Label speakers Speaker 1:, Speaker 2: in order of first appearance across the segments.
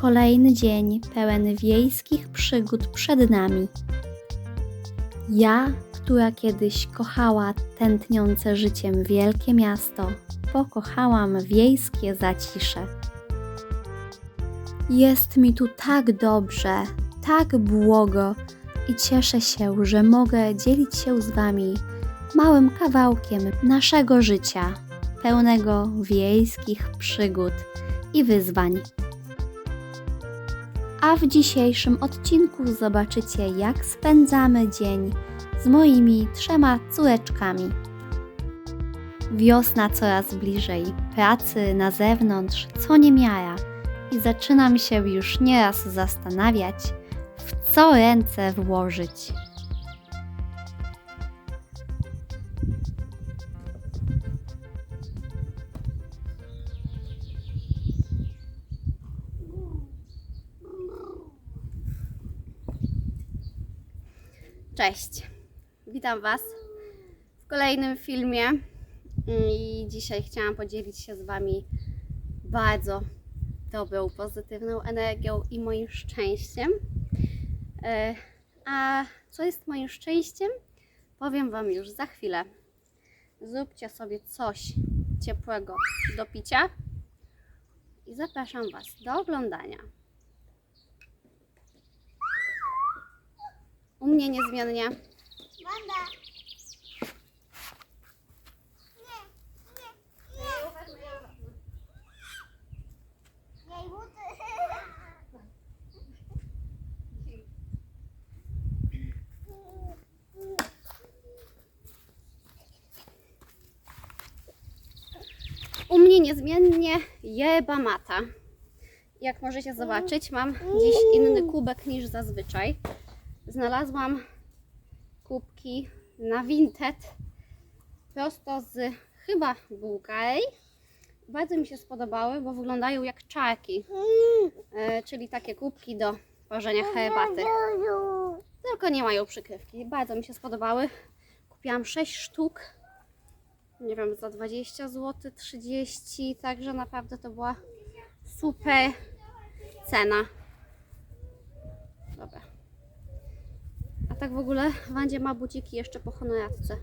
Speaker 1: Kolejny dzień pełen wiejskich przygód przed nami. Ja, która kiedyś kochała tętniące życiem wielkie miasto, pokochałam wiejskie zacisze. Jest mi tu tak dobrze, tak błogo i cieszę się, że mogę dzielić się z Wami małym kawałkiem naszego życia, pełnego wiejskich przygód i wyzwań. A w dzisiejszym odcinku zobaczycie, jak spędzamy dzień z moimi trzema córeczkami. Wiosna coraz bliżej, pracy na zewnątrz co niemiara i zaczynam się już nieraz zastanawiać, w co ręce włożyć. Cześć, witam Was w kolejnym filmie i dzisiaj chciałam podzielić się z Wami bardzo dobrą, pozytywną energią i moim szczęściem. E, A co jest moim szczęściem? Powiem Wam już za chwilę. Zróbcie sobie coś ciepłego do picia i zapraszam Was do oglądania. U mnie niezmiennie
Speaker 2: Mama. Nie, nie, nie. Jej buty.
Speaker 1: U mnie niezmiennie jeba mata. Jak możecie zobaczyć, mam dziś inny kubek niż zazwyczaj. Znalazłam kubki na Vinted prosto z chyba Bułgarii. Bardzo mi się spodobały, bo wyglądają jak czarki, e, czyli takie kubki do parzenia herbaty. Tylko nie mają przykrywki. Bardzo mi się spodobały. Kupiłam 6 sztuk. Nie wiem, za 20 zł, 30, także naprawdę to była super cena. Dobra. A tak w ogóle Wandzie ma buciki jeszcze po honoratce.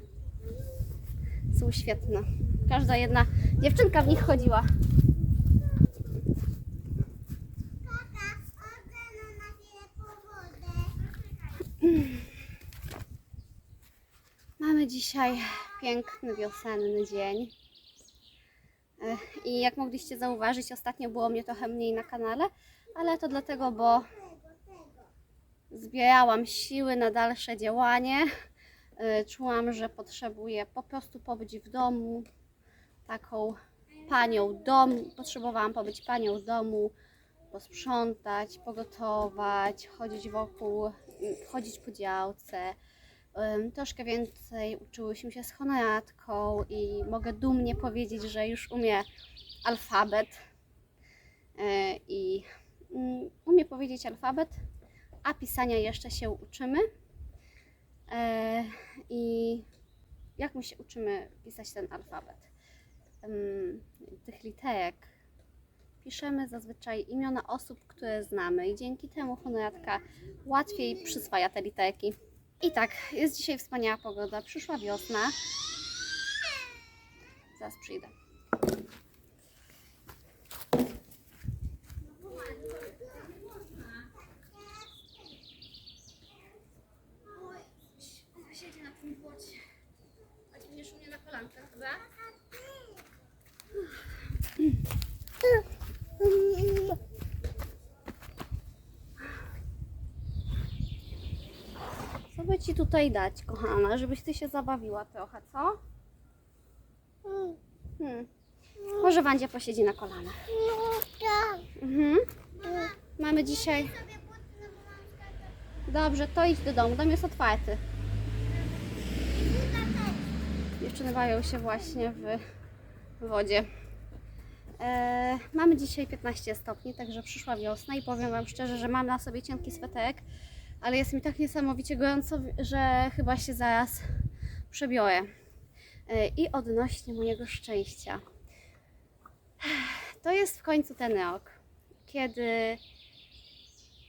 Speaker 1: Są świetne. Każda jedna dziewczynka w nich chodziła. Mamy dzisiaj piękny wiosenny dzień. I jak mogliście zauważyć, ostatnio było mnie trochę mniej na kanale, ale to dlatego, bo zbierałam siły na dalsze działanie. E, Czułam, że potrzebuję po prostu pobyć w domu, taką panią domu. Potrzebowałam pobyć panią domu, posprzątać, pogotować, chodzić wokół, chodzić po działce. Troszkę więcej uczyłyśmy się z honoratką i mogę dumnie powiedzieć, że już umie alfabet E, i mm, umie powiedzieć alfabet, a pisania jeszcze się uczymy. E, I jak my się uczymy pisać ten alfabet? Tych literek piszemy zazwyczaj imiona osób, które znamy i dzięki temu honoratka łatwiej przyswaja te literki. I tak, jest dzisiaj wspaniała pogoda, przyszła wiosna. Zaraz przyjdę. Siedzi na tym płocie. A ty będziesz u mnie na kolankach, dobra? Co by ci tutaj dać, kochana, żebyś ty się zabawiła trochę, co? Hmm. Może Wandzia posiedzi na kolanach. Mhm. Mamy dzisiaj... Dobrze, to idź do domu, dom jest otwarty. Dziewczyny bawią się właśnie w wodzie. E, mamy dzisiaj 15 stopni, także przyszła wiosna i powiem Wam szczerze, że mam na sobie cienki sweterek, ale jest mi tak niesamowicie gorąco, że chyba się zaraz przebiorę. E, I odnośnie mojego szczęścia. To jest w końcu ten rok, kiedy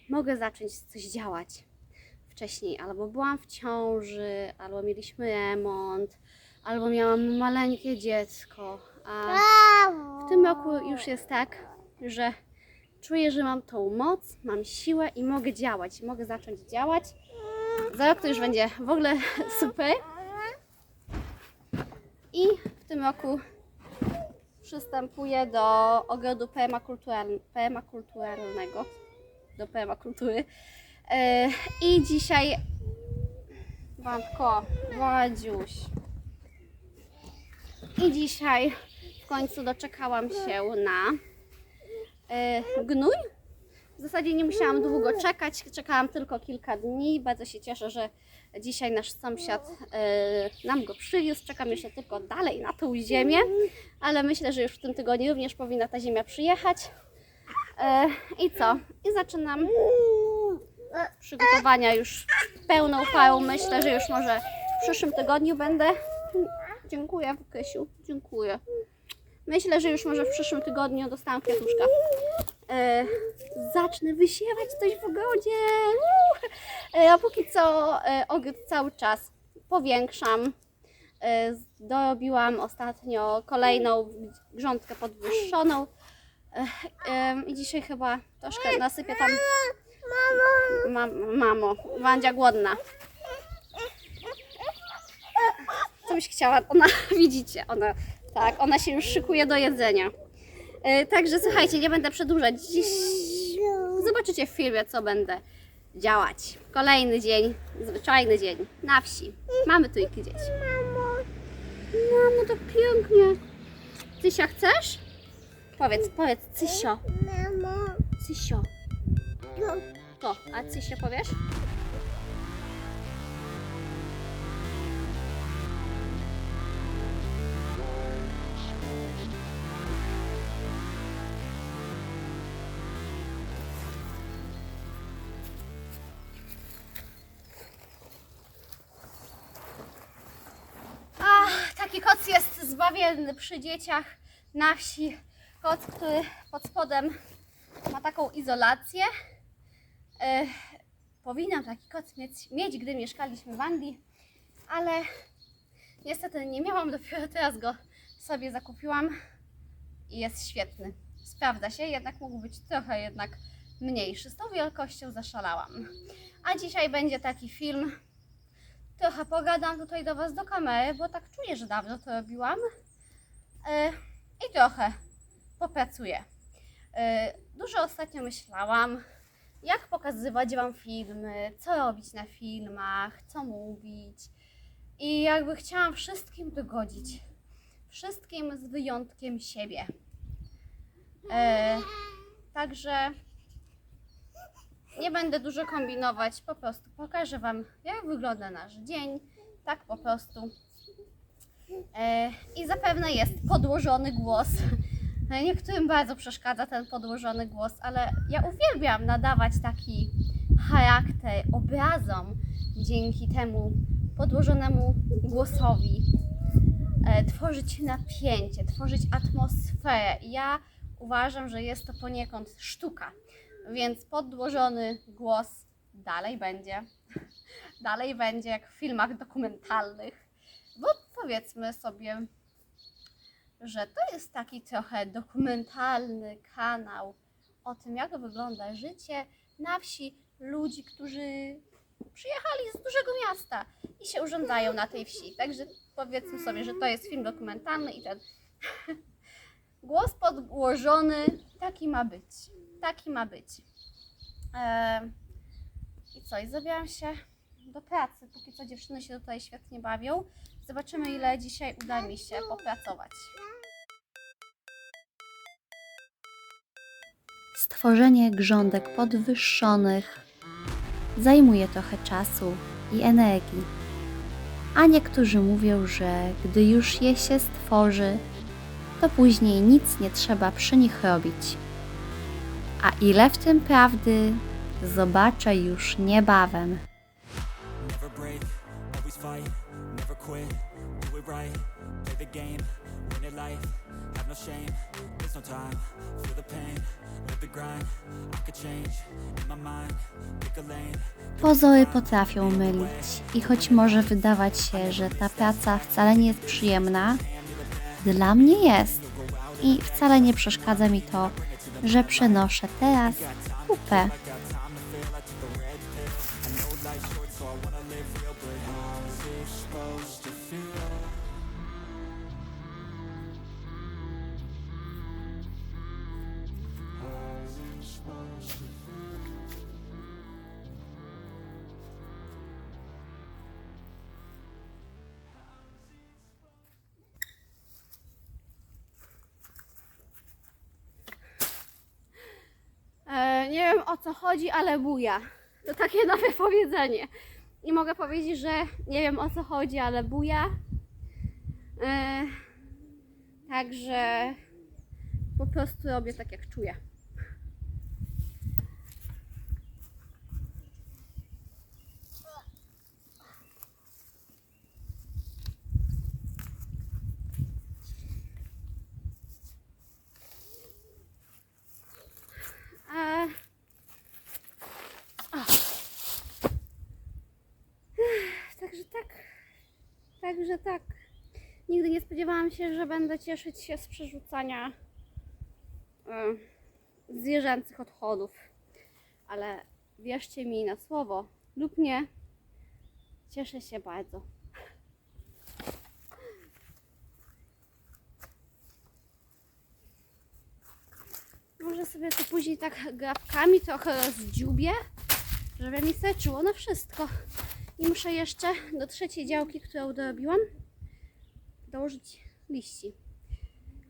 Speaker 1: mogę zacząć coś działać wcześniej. Albo byłam w ciąży, albo mieliśmy remont, albo miałam maleńkie dziecko. A w tym roku już jest tak, że czuję, że mam tą moc, mam siłę i mogę działać. Mogę zacząć działać. Za rok to już będzie w ogóle super. I w tym roku przystępuję do ogrodu permakultural- permakulturalnego. Do permakultury. E, I dzisiaj. Wandko, Wadziuś. I dzisiaj w końcu doczekałam się na gnój. W zasadzie nie musiałam długo czekać, czekałam tylko kilka dni. Bardzo się cieszę, że dzisiaj nasz sąsiad e, nam go przywiózł. Czekam jeszcze tylko dalej na tą ziemię, ale myślę, że już w tym tygodniu również powinna ta ziemia przyjechać. E, I co? I zaczynam przygotowania już pełną parą. Myślę, że już może w przyszłym tygodniu będę. Dziękuję, Kysiu, dziękuję. Myślę, że już może w przyszłym tygodniu dostałam kwiatuszka. E, zacznę wysiewać coś w ogrodzie. E, a póki co e, ogród cały czas powiększam. E, dorobiłam ostatnio kolejną grządkę podwyższoną. E, e, I dzisiaj chyba troszkę nasypię tam. Mam, mamo, Wandzia głodna. Co byś chciała? Ona, widzicie, ona, tak, ona się już szykuje do jedzenia. E, także słuchajcie, nie będę przedłużać. Dziś zobaczycie w filmie, co będę działać. Kolejny dzień, zwyczajny dzień na wsi. Mamy trójki dzieci. Mamo, to pięknie. Cysia, chcesz? Powiedz, powiedz, Cysio,
Speaker 2: Mamo,
Speaker 1: Cysio.
Speaker 2: no,
Speaker 1: To, a Cysio powiesz? Zbawienny przy dzieciach na wsi. Koc, który pod spodem ma taką izolację. E, powinnam taki koc mieć, mieć, gdy mieszkaliśmy w Anglii, ale niestety nie miałam, dopiero teraz go sobie zakupiłam i jest świetny. Sprawdza się, jednak mógł być trochę jednak mniejszy. Z tą wielkością zaszalałam. A dzisiaj będzie taki film. Trochę pogadam tutaj do Was do kamery, bo tak czuję, że dawno to robiłam. E, I trochę popracuję. E, Dużo ostatnio myślałam, jak pokazywać Wam filmy, co robić na filmach, co mówić. I jakby chciałam wszystkim dogodzić. Wszystkim z wyjątkiem siebie. E, także nie będę dużo kombinować, po prostu pokażę Wam, jak wygląda nasz dzień. Tak po prostu. E, I zapewne jest podłożony głos. Niektórym bardzo przeszkadza ten podłożony głos, ale ja uwielbiam nadawać taki charakter obrazom dzięki temu podłożonemu głosowi. E, tworzyć napięcie, tworzyć atmosferę. Ja uważam, że jest to poniekąd sztuka, więc podłożony głos dalej będzie. Dalej będzie jak w filmach dokumentalnych. Bo powiedzmy sobie, że to jest taki trochę dokumentalny kanał o tym, jak wygląda życie na wsi ludzi, którzy przyjechali z dużego miasta i się urządzają na tej wsi. Także powiedzmy sobie, że to jest film dokumentalny i ten głos podłożony taki ma być. Taki ma być. Eee, I co? I zabieram się do pracy. Póki co dziewczyny się tutaj świetnie bawią. Zobaczymy, ile dzisiaj uda mi się popracować.
Speaker 3: Stworzenie grządek podwyższonych zajmuje trochę czasu i energii. A niektórzy mówią, że gdy już je się stworzy, to później nic nie trzeba przy nich robić. A ile w tym prawdy, zobaczę już niebawem.
Speaker 4: Quit, do it right, play the game, win it life, have no shame, there's no time. Feel the pain, live the grind. I could change, in my mind, pick a lane.
Speaker 3: Pozory potrafią mylić i choć może wydawać się, że ta praca wcale nie jest przyjemna, dla mnie jest. I wcale nie przeszkadza mi to, że przenoszę teraz kupę.
Speaker 1: E, nie wiem o co chodzi, ale buja. To takie nowe powiedzenie. I mogę powiedzieć, że nie wiem o co chodzi, ale buja. E, także po prostu robię tak jak czuję. E, o. Także tak. Także tak. Nigdy nie spodziewałam się, że będę cieszyć się z przerzucania e, zwierzęcych odchodów. Ale wierzcie mi na słowo lub nie, cieszę się bardzo. Może sobie to później tak grabkami trochę rozdziubię, żeby mi starczyło na wszystko. I muszę jeszcze do trzeciej działki, którą dorobiłam, dołożyć liści.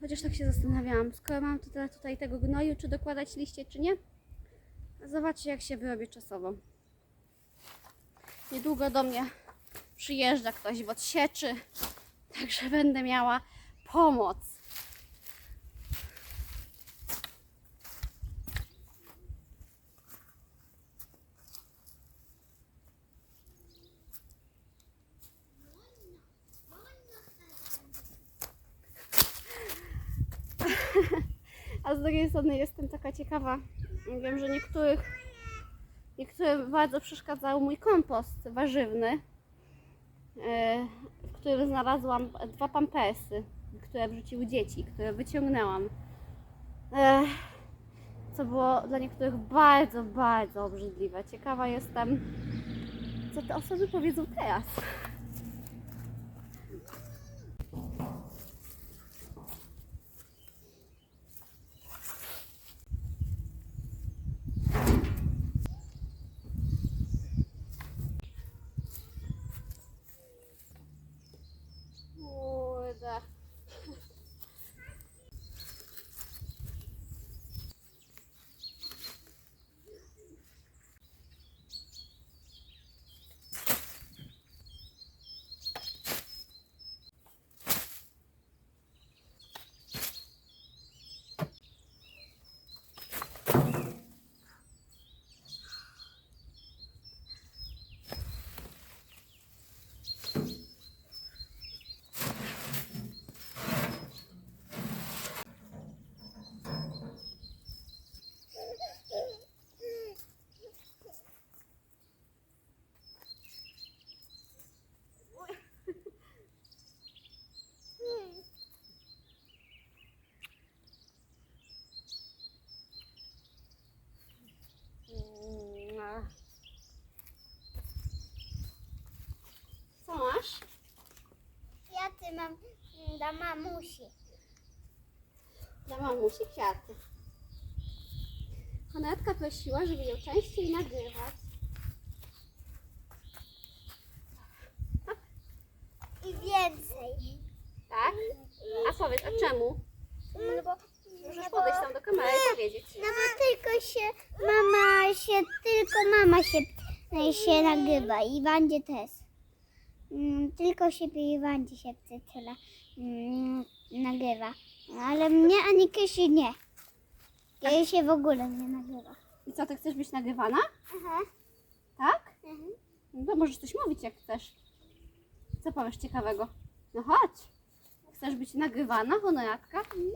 Speaker 1: Chociaż tak się zastanawiałam, skoro mam tutaj, tutaj tego gnoju, czy dokładać liście, czy nie. Zobaczcie, jak się wyrobię czasowo. Niedługo do mnie przyjeżdża ktoś w odsieczy, także będę miała pomoc. A z drugiej strony jestem taka ciekawa. Wiem, że niektórych, niektórym bardzo przeszkadzał mój kompost warzywny, e, w którym znalazłam dwa pampersy, które wrzuciły dzieci, które wyciągnęłam. E, Co było dla niektórych bardzo, bardzo obrzydliwe. Ciekawa jestem, co te osoby powiedzą teraz. Kurde. Mm, a. Co masz?
Speaker 2: Ja ty mam dla mamusi.
Speaker 1: Dla mamusi kwiaty. Honetka prosiła, żeby ją częściej nagrywać.
Speaker 2: I więcej.
Speaker 1: Tak? A powiedz, a czemu?
Speaker 2: No bo,
Speaker 1: Możesz
Speaker 2: no
Speaker 1: podejść tam do kamery i powiedzieć.
Speaker 2: no bo tylko się, mama się, tylko mama się, się nagrywa i Wandzie też. Mm, Tylko siebie i Wandzie się tyle mm, nagrywa. Ale mnie ani Kysi nie. Ja się w ogóle nie nagrywa.
Speaker 1: I co, ty chcesz być nagrywana?
Speaker 2: Aha.
Speaker 1: Tak?
Speaker 2: Mhm.
Speaker 1: No to możesz coś mówić jak chcesz. Co powiesz ciekawego? No chodź. Chcesz być nagrywana, honoratka?
Speaker 2: Mhm.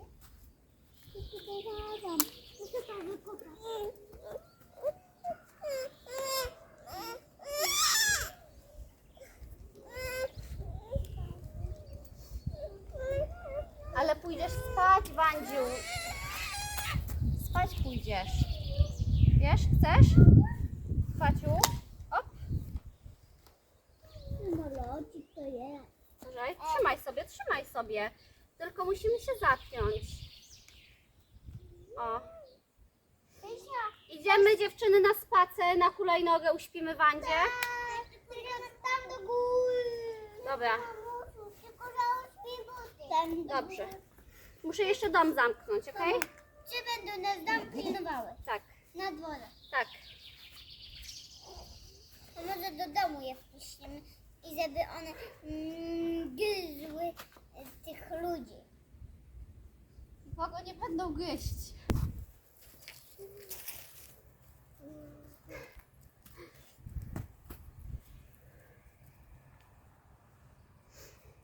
Speaker 1: Ale pójdziesz spać, Wandziu. Spać pójdziesz. Wiesz, chcesz? Faciu? Op,
Speaker 2: to jest.
Speaker 1: Uważaj, trzymaj sobie, trzymaj sobie. Tylko musimy się zapiąć. O. Idziemy dziewczyny na spacer, na hulajnogę, uśpimy Wandzie.
Speaker 2: Góry.
Speaker 1: Dobra, dobrze. Muszę jeszcze dom zamknąć, okej?
Speaker 2: Czy będą nas tam pilnowały?
Speaker 1: Tak,
Speaker 2: Na dworze.
Speaker 1: tak.
Speaker 2: To może do domu je wpuścimy i żeby one mm, gryzły e, tych ludzi.
Speaker 1: Kogo nie będą gryźć.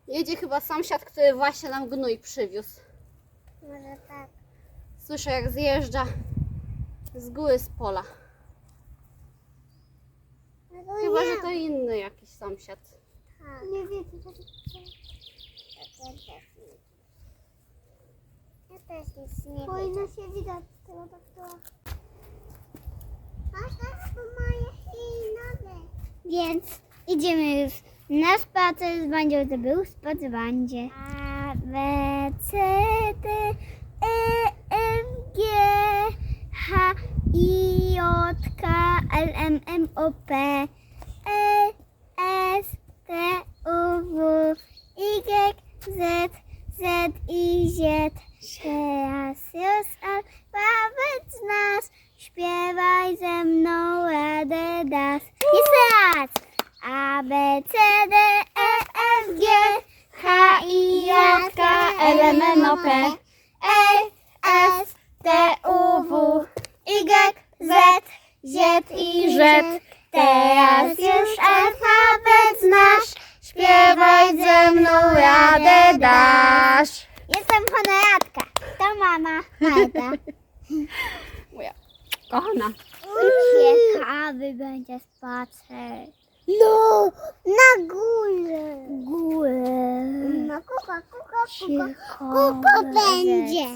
Speaker 1: Jedzie chyba sąsiad, który właśnie nam gnój przywiózł.
Speaker 2: Może tak.
Speaker 1: Słyszę jak zjeżdża z góry z pola. Chyba, że to inny jakiś sąsiad.
Speaker 2: Nie wiem, co to Ja też nic nie Powinno się widać z tego doktora. A teraz to moje nogę. Więc idziemy już na spacer z Bandzią, to był spacer z Bandzie. B, C, D, E, F, G, H, I, J, K, L, M, N, O, P, E, S, T, U, W, Y, Z, Z, I, Z. Teraz już alfabet znasz, śpiewaj ze mną Adidas. Jeszcze raz! A, B, C, D, E, F, G, H, I, J, K, L, M, N, O, P, E, S, T, U, W, Y, Z, Z, I, Z. Teraz już alfabet znasz, śpiewaj ze mną radę dasz. Jestem honoratka, to mama Magda.
Speaker 1: Moja kochana.
Speaker 2: Ciekawy będzie spacer. No, na górę. Górę. No, kuka, kuka, kuka. Kuka będzie.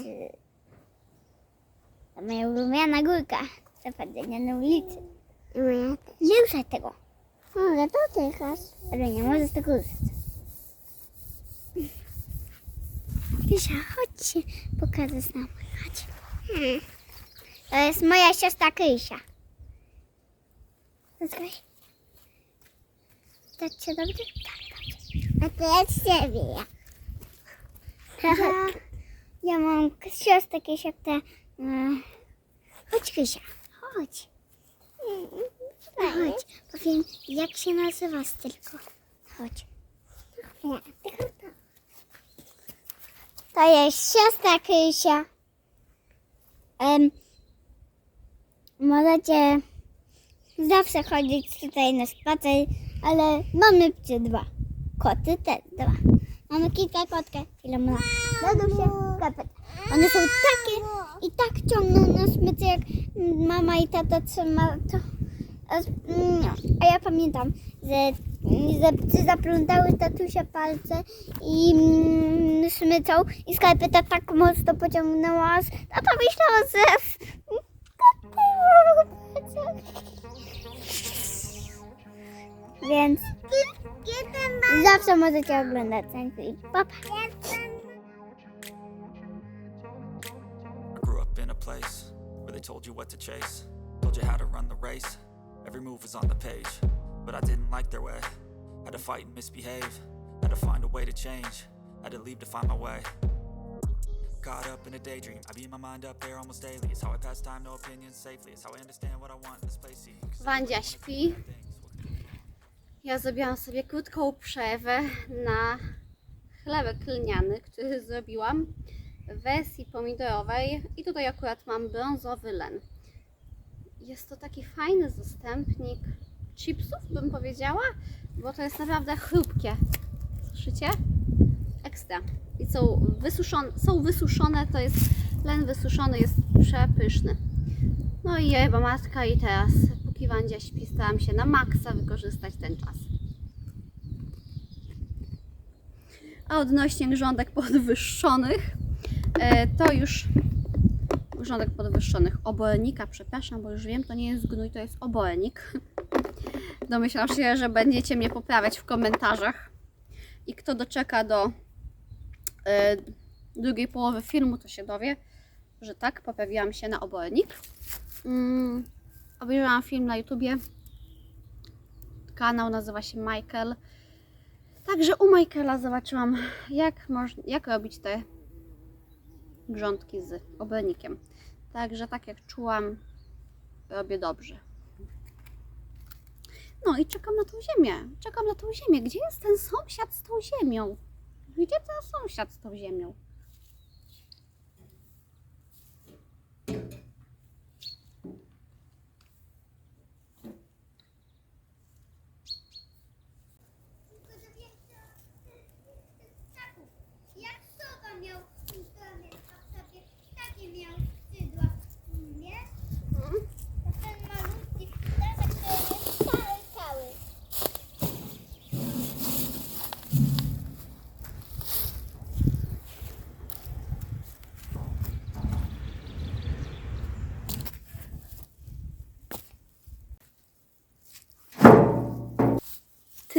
Speaker 2: To moja ulubiona górka. Zapadenia na ulicy. Nie ruszaj tego. Mogę dotychać. Ale nie możesz tego korzystać. Krysia, chodź się pokażę nam. Chodź. Hmm. To jest moja siostra Krysia. Zaskaj. Tak cię dobrze? Tak, dobrze. A to jest ciebie. Ja, ja mam siostrę Krysia, która... e, Chodź Krysia, chodź. Chodź, powiem jak się nazywasz tylko. Chodź. Nie, tylko to. To jest siostra Krysia. Em, możecie zawsze chodzić tutaj na spacer, ale mamy przy dwa. Koty też dwa. Mamy kilka kotka, ile ma Dadusie, skarpet. One są takie i tak ciągną na smyczy, jak mama i tata trzyma to. A, mm, a ja pamiętam, że, psy zaplątały tatusia palce i mm, smycą i skarpeta tak mocno pociągnęła, aż tata myślała, że więc zawsze możecie oglądać ten film. Pa, pa.
Speaker 4: I grew up in a place where they told you what to chase, told you how to run the race. Every move was on the page, but I didn't like their way. Had to fight and misbehave, had to find a way to change, had to leave to find my way. Caught up in a daydream, I beat my mind up there almost daily. It's how I pass time, no opinions safely. It's how I understand what I want in this place. See, 'cause
Speaker 1: Wandzia śpi. Ja zrobiłam sobie krótką przerwę na chlebek lniany, który zrobiłam w wersji pomidorowej i tutaj akurat mam brązowy len. Jest to taki fajny zastępnik chipsów, bym powiedziała, bo to jest naprawdę chrupkie. Słyszycie? Ekstra. I są wysuszone, są wysuszone, to jest Len wysuszony jest przepyszny. No i chyba matka i teraz, Wandzia śpi, staram się na maksa wykorzystać ten czas. A odnośnie grządek podwyższonych, e, to już grządek podwyższonych obornika, przepraszam, bo już wiem, to nie jest gnój, to jest obornik. Domyślam się, że będziecie mnie poprawiać w komentarzach. I kto doczeka do e, drugiej połowy filmu, to się dowie, że tak, poprawiłam się na obornik. Mm, obejrzałam film na YouTubie. Kanał nazywa się Michael. Także u Michaela zobaczyłam, jak, jak robić te grządki z obornikiem. Także tak jak czułam, robię dobrze. No i czekam na tą ziemię. Czekam na tą ziemię. Gdzie jest ten sąsiad z tą ziemią? Gdzie ten sąsiad z tą ziemią?
Speaker 2: Jak sowa miał w domie, a sobie takie miał skrzydła, wiesz? To ten malutki ptaszek to jest cały, cały.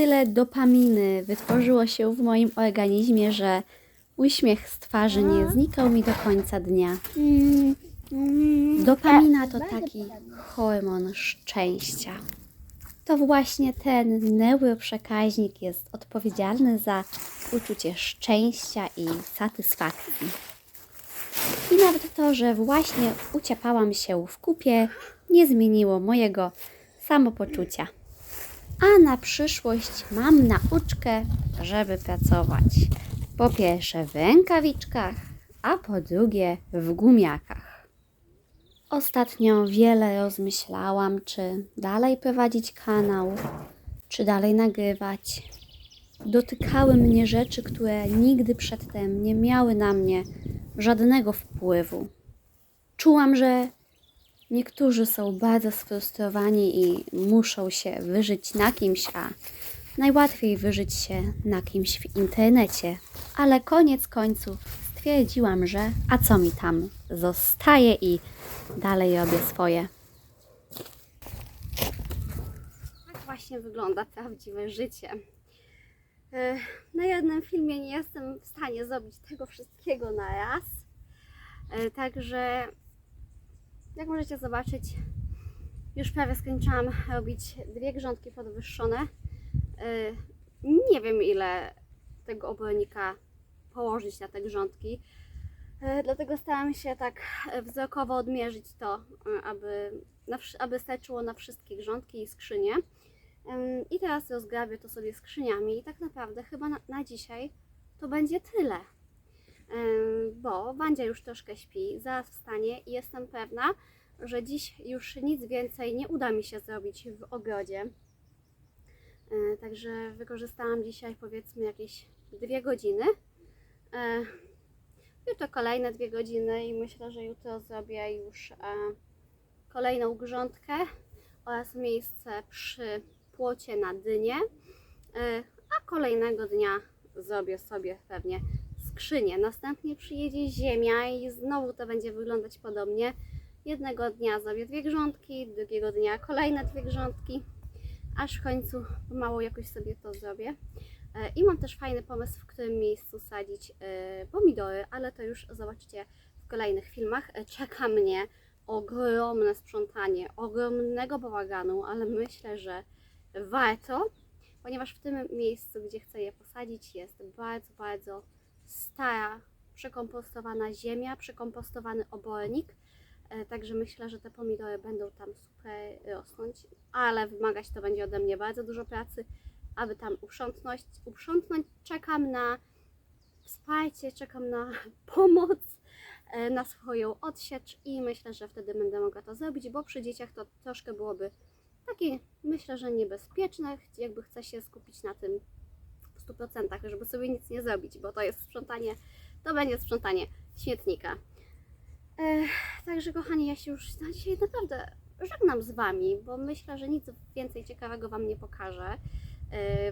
Speaker 3: Tyle dopaminy wytworzyło się w moim organizmie, że uśmiech z twarzy nie znikał mi do końca dnia. Dopamina to taki hormon szczęścia. To właśnie ten neuroprzekaźnik jest odpowiedzialny za uczucie szczęścia i satysfakcji. I nawet to, że właśnie uciepałam się w kupie, nie zmieniło mojego samopoczucia. A na przyszłość mam nauczkę, żeby pracować. Po pierwsze w rękawiczkach, a po drugie w gumiakach. Ostatnio wiele rozmyślałam, czy dalej prowadzić kanał, czy dalej nagrywać. Dotykały mnie rzeczy, które nigdy przedtem nie miały na mnie żadnego wpływu. Czułam, że niektórzy są bardzo sfrustrowani i muszą się wyżyć na kimś, a najłatwiej wyżyć się na kimś w internecie. Ale koniec końców stwierdziłam, że a co mi tam, zostaję i dalej robię swoje.
Speaker 1: Tak właśnie wygląda prawdziwe życie. E, Na jednym filmie nie jestem w stanie zrobić tego wszystkiego na raz. E, Także, jak możecie zobaczyć, już prawie skończyłam robić dwie grządki podwyższone. E, Nie wiem, ile tego obornika położyć na te grządki. E, Dlatego starałam się tak wzrokowo odmierzyć to, e, aby, aby starczyło na wszystkie grządki i skrzynie. I teraz rozgrabię to sobie skrzyniami i tak naprawdę chyba na, na dzisiaj to będzie tyle. Bo Wandzia już troszkę śpi, zaraz wstanie i jestem pewna, że dziś już nic więcej nie uda mi się zrobić w ogrodzie. E, Także wykorzystałam dzisiaj powiedzmy jakieś dwie godziny. E, Jutro kolejne dwie godziny i myślę, że jutro zrobię już e, kolejną grządkę oraz miejsce przy płocie na dynie. A kolejnego dnia zrobię sobie pewnie skrzynię. Następnie przyjedzie ziemia i znowu to będzie wyglądać podobnie. Jednego dnia zrobię dwie grządki, drugiego dnia kolejne dwie grządki, aż w końcu pomału jakoś sobie to zrobię. E, I mam też fajny pomysł, w którym miejscu sadzić e, pomidory, ale to już zobaczycie w kolejnych filmach. E, Czeka mnie ogromne sprzątanie, ogromnego bałaganu, ale myślę, że warto, ponieważ w tym miejscu, gdzie chcę je posadzić, jest bardzo, bardzo stara, przekompostowana ziemia, przekompostowany obornik. E, Także myślę, że te pomidory będą tam super rosnąć, ale wymagać to będzie ode mnie bardzo dużo pracy, aby tam uprzątnąć. uprzątnąć. Czekam na wsparcie, czekam na pomoc, e, na swoją odsiecz i myślę, że wtedy będę mogła to zrobić, bo przy dzieciach to troszkę byłoby takie, myślę, że niebezpieczne, jakby chcę się skupić na tym w 100%, żeby sobie nic nie zrobić, bo to jest sprzątanie, to będzie sprzątanie śmietnika. E, także kochani, ja się już na dzisiaj naprawdę żegnam z Wami, bo myślę, że nic więcej ciekawego Wam nie pokażę.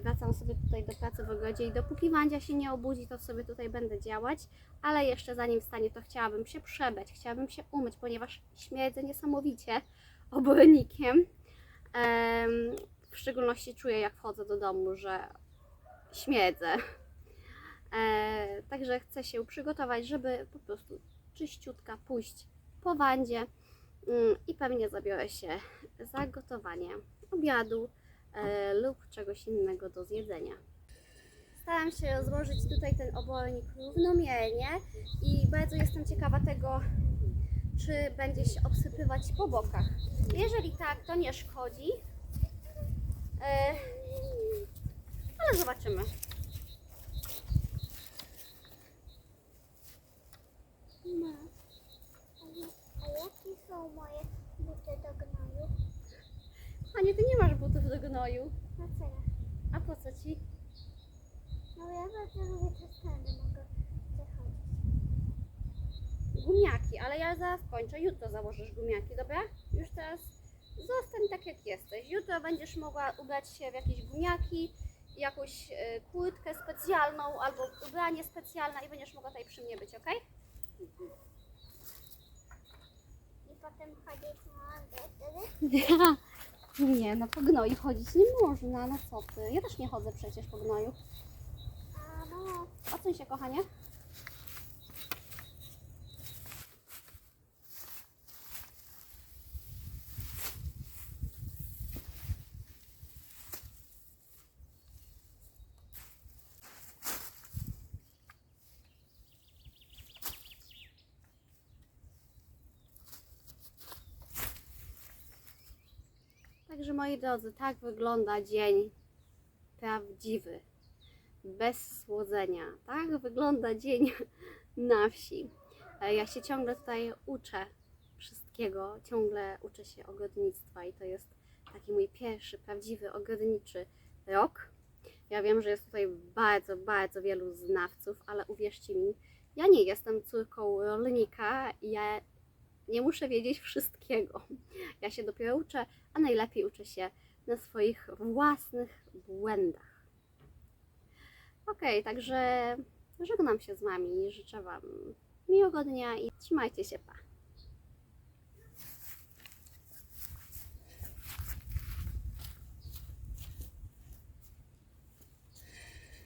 Speaker 1: Wracam sobie tutaj do pracy w ogrodzie i dopóki Wandzia się nie obudzi, to sobie tutaj będę działać, ale jeszcze zanim wstanie, to chciałabym się przebrać, chciałabym się umyć, ponieważ śmierdzę niesamowicie obornikiem. Em, w szczególności czuję, jak wchodzę do domu, że śmierdzę. E, także chcę się przygotować, żeby po prostu czyściutka pójść po wandzie mm, i pewnie zabiorę się za gotowanie obiadu e, lub czegoś innego do zjedzenia. Staram się rozłożyć tutaj ten obornik równomiernie i bardzo jestem ciekawa tego, czy będzie się obsypywać po bokach. Jeżeli tak, to nie szkodzi, e, ale zobaczymy.
Speaker 2: Ma. A, ja- a jakie są moje buty do gnoju?
Speaker 1: Anie, ty nie masz butów do gnoju.
Speaker 2: Na co ja?
Speaker 1: A po co ci?
Speaker 2: No ja bardzo lubię te stany, mogę zachodzić.
Speaker 1: Gumiaki, ale ja zaraz kończę. Jutro założysz gumiaki, dobra? Już teraz zostań tak jak jesteś. Jutro będziesz mogła ubrać się w jakieś gumiaki, jakąś e, kurtkę specjalną albo ubranie specjalne i będziesz mogła tutaj przy mnie być, ok?
Speaker 2: I potem chodzić na Andę wtedy?
Speaker 1: Nie, no po gnoju chodzić nie można, no co ty? Ja też nie chodzę przecież po gnoju.
Speaker 2: A no,
Speaker 1: Odsuń się, kochanie. Także moi drodzy, tak wygląda dzień prawdziwy bez słodzenia. Tak wygląda dzień na wsi. E, Ja się ciągle tutaj uczę wszystkiego, ciągle uczę się ogrodnictwa i to jest taki mój pierwszy prawdziwy ogrodniczy rok. Ja wiem, że jest tutaj bardzo, bardzo wielu znawców, ale uwierzcie mi, ja nie jestem córką rolnika ja nie muszę wiedzieć wszystkiego. Ja się dopiero uczę, a najlepiej uczę się na swoich własnych błędach. Okej, także żegnam się z Wami życzę Wam miłego dnia i trzymajcie się, pa!